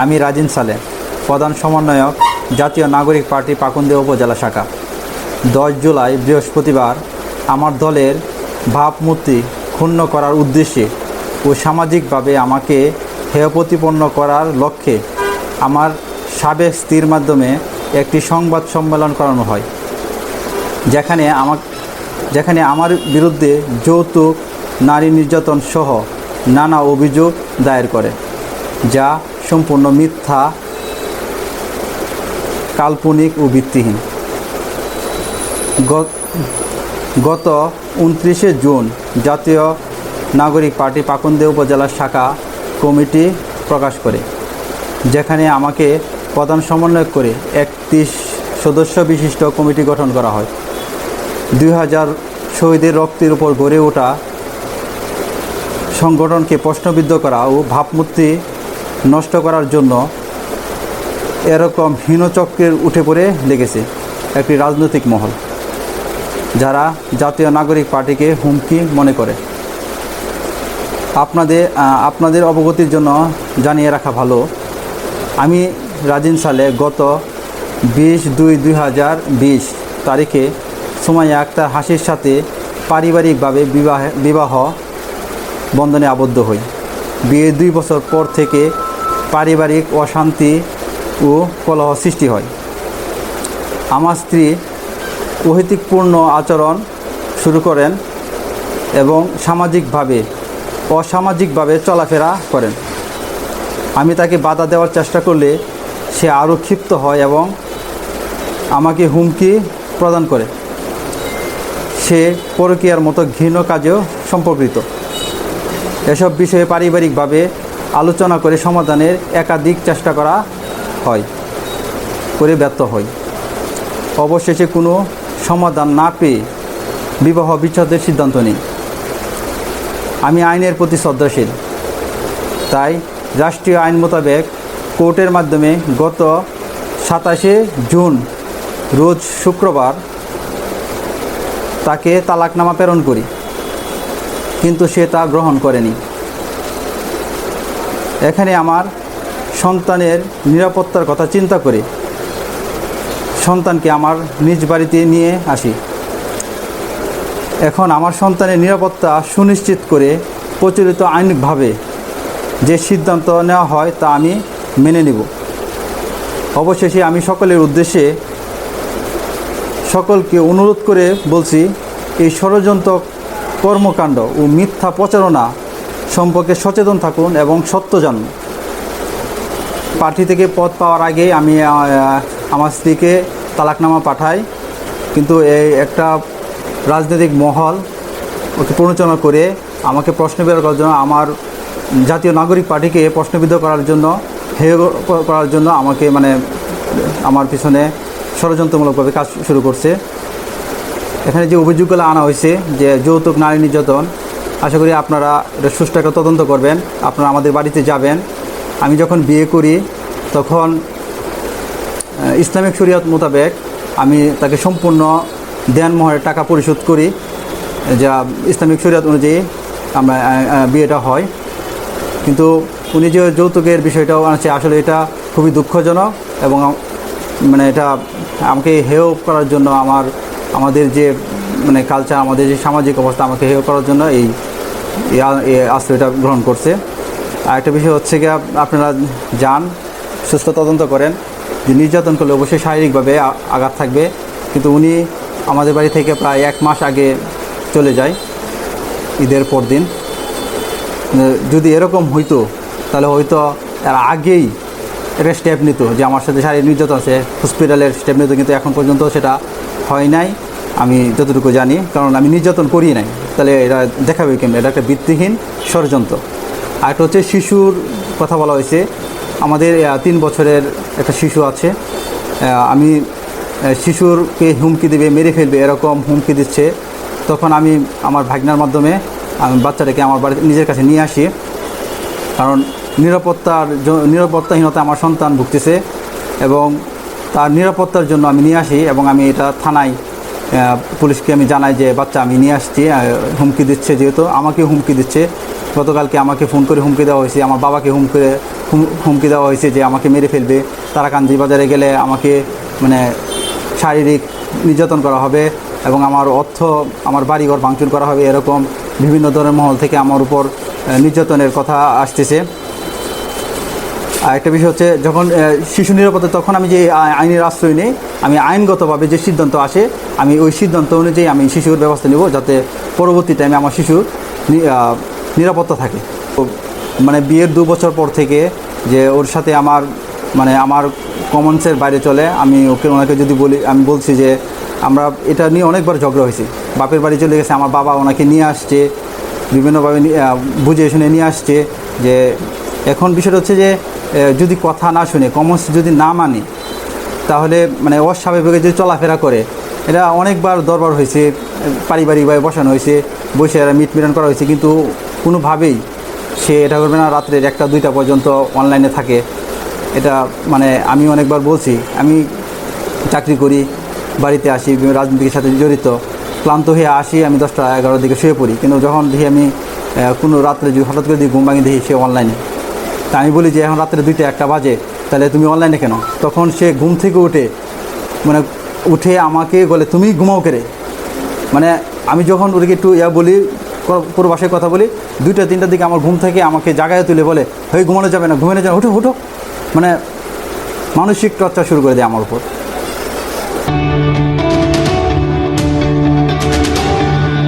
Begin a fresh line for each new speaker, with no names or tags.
আমি রাজিন সালে, প্রধান সমন্বয়ক, জাতীয় নাগরিক পার্টি পাকুন্দে উপজেলা শাখা। দশ জুলাই, বৃহস্পতিবার, আমার দলের ভাবমূর্তি ক্ষুণ্ণ করার উদ্দেশ্যে ও সামাজিকভাবে আমাকে হেয় প্রতিপন্ন করার লক্ষ্যে আমার সাবেক স্ত্রীর মাধ্যমে একটি সংবাদ সম্মেলন করানো হয়, যেখানে আমার যেখানে আমার বিরুদ্ধে যৌতুক, নারী নির্যাতন সহ নানা অভিযোগ দায়ের করে, যা সম্পূর্ণ মিথ্যা, কাল্পনিক ও ভিত্তিহীন। গত উনত্রিশে জুন জাতীয় নাগরিক পার্টি পাকুন্দে উপজেলা শাখা কমিটি প্রকাশ করে, যেখানে আমাকে প্রধান সমন্বয় করে একত্রিশ সদস্য বিশিষ্ট কমিটি গঠন করা হয়। দুই হাজার শহীদের রক্তের উপর গড়ে ওঠা সংগঠনকে প্রশ্নবিদ্ধ করা ও ভাবমূর্তি নষ্ট করার জন্য এরকম হীনচক্রের উঠে পড়ে লেগেছে একটি রাজনৈতিক মহল, যারা জাতীয় নাগরিক পার্টিকে হুমকি মনে করে। আপনাদের আপনাদের অবগতির জন্য জানিয়ে রাখা ভালো, আমি রাজিন সালে গত বিশ দুই দুই হাজার বিশ তারিখে সুমাইয়া আক্তার হাসির সাথে পারিবারিকভাবে বিবাহ বিবাহ বন্ধনে আবদ্ধ হই। বিয়ে দুই বছর পর থেকে পারিবারিক অশান্তি ও কলহ সৃষ্টি হয়। আমার স্ত্রী অহৈতিকপূর্ণ আচরণ শুরু করেন এবং সামাজিকভাবে, অসামাজিকভাবে চলাফেরা করেন। আমি তাকে বাধা দেওয়ার চেষ্টা করলে সে আরও ক্ষিপ্ত হয় এবং আমাকে হুমকি প্রদান করে। সে পরকীয়ার মতো ঘৃণ কাজেও সম্পর্কিত। এসব বিষয়ে পারিবারিকভাবে আলোচনা করে সমাধানের একাধিক চেষ্টা করা হয়, করে ব্যর্থ হয়। অবশেষে কোনো সমাধান না পেয়ে বিবাহ বিচ্ছেদের সিদ্ধান্ত নিই আমি আইনের প্রতি শ্রদ্ধাশীল। তাই রাষ্ট্রীয় আইন মোতাবেক কোর্টের মাধ্যমে গত সাতাশে জুন, রোজ শুক্রবার তাকে তালাকনামা প্রেরণ করি। কিন্তু সে তা গ্রহণ করেনি। এখানে আমার সন্তানের নিরাপত্তার কথা চিন্তা করে সন্তানকে আমার নিজ বাড়িতে নিয়ে আসি। এখন আমার সন্তানের নিরাপত্তা সুনিশ্চিত করে প্রচলিত আইনিকভাবে যে সিদ্ধান্ত নেওয়া হয় তা আমি মেনে নেব। অবশেষে আমি সকলের উদ্দেশ্যে সকলকে অনুরোধ করে বলছি, এই ষড়যন্ত্র কর্মকাণ্ড ও মিথ্যা প্রচারণা সম্পর্কে সচেতন থাকুন এবং সত্য জানুন। পার্টি থেকে পদ পাওয়ার আগে আমি আমার স্ত্রীকে তালাকনামা পাঠাই। কিন্তু এই একটা রাজনৈতিক মহল ওকে প্ররোচনা করে আমাকে প্রশ্ন বের করার জন্য, আমার জাতীয় নাগরিক পার্টিকে প্রশ্নবিদ্ধ করার জন্য, হেয় করার জন্য আমাকে মানে আমার পিছনে ষড়যন্ত্রমূলকভাবে কাজ শুরু করছে। এখানে যে অভিযোগগুলো আনা হয়েছে যে যৌতুক, নারী নির্যাতন আশা করি আপনারা এটা একটা তদন্ত করবেন। আপনারা আমাদের বাড়িতে যাবেন। আমি যখন বিয়ে করি, তখন ইসলামিক শরিয়ত মোতাবেক আমি তাকে সম্পূর্ণ দেনমোহরের টাকা পরিশোধ করি, যা ইসলামিক শরিয়ত অনুযায়ী আমরা বিয়েটা হয়। কিন্তু উনি যে যৌতুকের বিষয়টাও আছে আসলে এটা খুবই দুঃখজনক এবং মানে এটা আমাকে হেয় করার জন্য আমার, আমাদের যে মানে কালচার আমাদের যে সামাজিক অবস্থা, আমাকে হেয় করার জন্য এই আশ্রয়টা গ্রহণ করছে। আর একটা বিষয় হচ্ছে গিয়ে আপনারা যান, সুস্থ তদন্ত করেন, যে নির্যাতন করলে অবশ্যই শারীরিকভাবে আঘাত থাকবে। কিন্তু উনি আমাদের বাড়ি থেকে প্রায় এক মাস আগে চলে যায়, ঈদের পর দিন। যদি এরকম হইতো, তাহলে হয়তো এর আগেই একটা স্টেপ নিত, যে আমার সাথে শারীরিক নির্যাতন আছে হসপিটালের স্টেপ নিত, কিন্তু এখন পর্যন্ত সেটা হয় নাই। আমি যতটুকু জানি, কারণ আমি নির্যাতন করি নাই। তাহলে এটা দেখাবে কেমন? এটা একটা বৃত্তিহীন ষড়যন্ত্র। আর একটা হচ্ছে শিশুর কথা বলা হয়েছে। আমাদের তিন বছরের একটা শিশু আছে। আমি শিশুরকে হুমকি দেবে, মেরে ফেলবে, এরকম হুমকি দিচ্ছে। তখন আমি আমার ভাগনার মাধ্যমে, আমি বাচ্চাটাকে আমার বাড়িতে নিজের কাছে নিয়ে আসি। কারণ নিরাপত্তার নিরাপত্তাহীনতা আমার সন্তান ভুগতেছে এবং তার নিরাপত্তার জন্য আমি নিয়ে আসি এবং আমি এটা থানায় পুলিশকে আমি জানাই যে, বাচ্চা, আমি নিয়ে আসছি হুমকি দিচ্ছে যেহেতু আমাকে হুমকি দিচ্ছে। গতকালকে আমাকে ফোন করে হুমকি দেওয়া হয়েছে, আমার বাবাকে হুমকি হুম- হুমকি দেওয়া হয়েছে যে, আমাকে মেরে ফেলবে। তারাকান্দি বাজারে গেলে আমাকে মানে শারীরিক নির্যাতন করা হবে এবং আমার অর্থ, আমার বাড়িঘর ভাঙচুর করা হবে, এরকম বিভিন্ন ধরনের মহল থেকে আমার উপর নির্যাতনের কথা আসতেছে। আর একটা বিষয় হচ্ছে, যখন শিশু নিরাপত্তা, তখন আমি যে আইনের আশ্রয় নিই, আমি আইনগতভাবে যে সিদ্ধান্ত আসে, আমি ওই সিদ্ধান্ত অনুযায়ী আমি শিশুর ব্যবস্থা নেব যাতে পরবর্তী টাইমে আমার শিশু নিরাপত্তা থাকে। মানে বিয়ের দু বছর পর থেকে যে ওর সাথে আমার মানে আমার কমনসের বাইরে চলে, আমি ওকে, ওনাকে যদি বলি, আমি বলছি যে, আমরা এটা নিয়ে অনেকবার ঝগড়া হয়েছে। বাপের বাড়ি চলে গেছে, আমার বাবা ওনাকে নিয়ে আসছে, বিভিন্নভাবে বুঝিয়ে শুনে নিয়ে আসছে যে, এখন বিষয়টা হচ্ছে যে যদি কথা না শুনে কমন্স যদি না মানে তাহলে মানে অস্বাভাবিকভাবে যদি চলাফেরা করে, এটা অনেকবার দরবার হয়েছে পারিবারিকভাবে বসানো হয়েছে, বসে এরা মিট মিলন করা হয়েছে, কিন্তু কোনোভাবেই সে এটা করবে না। রাত্রের একটা, দুইটা পর্যন্ত অনলাইনে থাকে। এটা মানে আমি অনেকবার বলছি, আমি চাকরি করি, বাড়িতে আসি রাজনীতির সাথে জড়িত, ক্লান্ত হয়ে আসি, আমি দশটা এগারোর দিকে শুয়ে পড়ি, কিন্তু যখন দেখি আমি কোনো রাত্রে যদি হঠাৎ করে দেখি, ঘুম ভাঙি দেখি সে অনলাইনে তা আমি বলি যে এখন রাত্রে দুইটা, একটা বাজে, তাহলে তুমি অনলাইনে কেন? তখন সে ঘুম থেকে উঠে মানে উঠে আমাকে বলে, তুমি ঘুমাও কেরে মানে আমি যখন ওদেরকে একটু ইয়া বলি ক- পুরো ভাষায় কথা বলি, দুইটা, তিনটার দিকে আমার ঘুম থেকে আমাকে জাগায় তুলে বলে হয়ে ঘুমানো যাবে না, ঘুমানো যাবে উঠো উঠো। মানে মানসিক টর্চার শুরু করে দেয় আমার উপর।